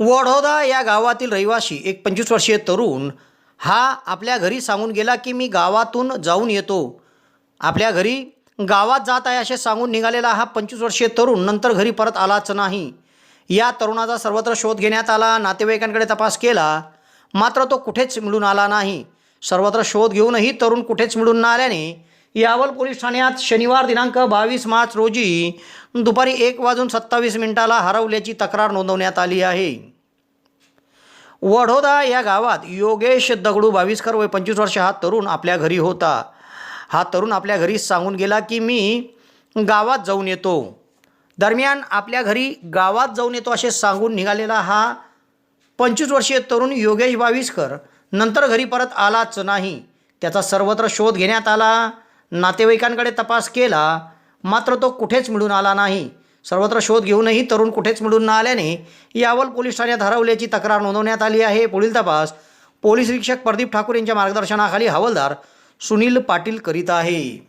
वडोदा या गावातील रहिवासी एक पंचवीस वर्षीय तरुण हा आपल्या घरी सांगून गेला की मी गावातून जाऊन येतो. आपल्या घरी गावात जात आहे असे सांगून निघालेला हा पंचवीस वर्षीय तरुण नंतर घरी परत आलाच नाही. या तरुणाचा सर्वत्र शोध घेण्यात आला नातेवाईकांकडे तपास केला मात्र तो कुठेच मिळून आला नाही. सर्वत्र शोध घेऊनही तरुण कुठेच मिळून न आल्याने यावल पोलीस ठाण्यात शनिवार दिनांक बावीस मार्च रोजी दुपारी एक वाजून सत्तावीस मिनिटाला हरवल्याची तक्रार नोंदवण्यात आली आहे. वडोदा या गावात योगेश दगडू बावीसकर वय पंचवीस वर्ष हा तरुण आपल्या घरी होता. हा तरुण आपल्या घरी सांगून गेला की मी गावात जाऊन येतो. दरम्यान आपल्या घरी गावात जाऊन येतो असे सांगून निघालेला हा पंचवीस वर्षीय तरुण योगेश बावीसकर नंतर घरी परत आलाच नाही. त्याचा सर्वत्र शोध घेण्यात आला. नातेवाईकांकडे तपास केला मात्र तो कुठेच मिळून आला नाही. सर्वत्र शोध घेऊनही तरुण कुठेच मिळून न आल्याने यावल पोलीस ठाण्यात हरवल्याची तक्रार नोंदवण्यात आली आहे. पुढील तपास पोलीस निरीक्षक प्रदीप ठाकूर यांच्या मार्गदर्शनाखाली हवालदार सुनील पाटील करीत आहे.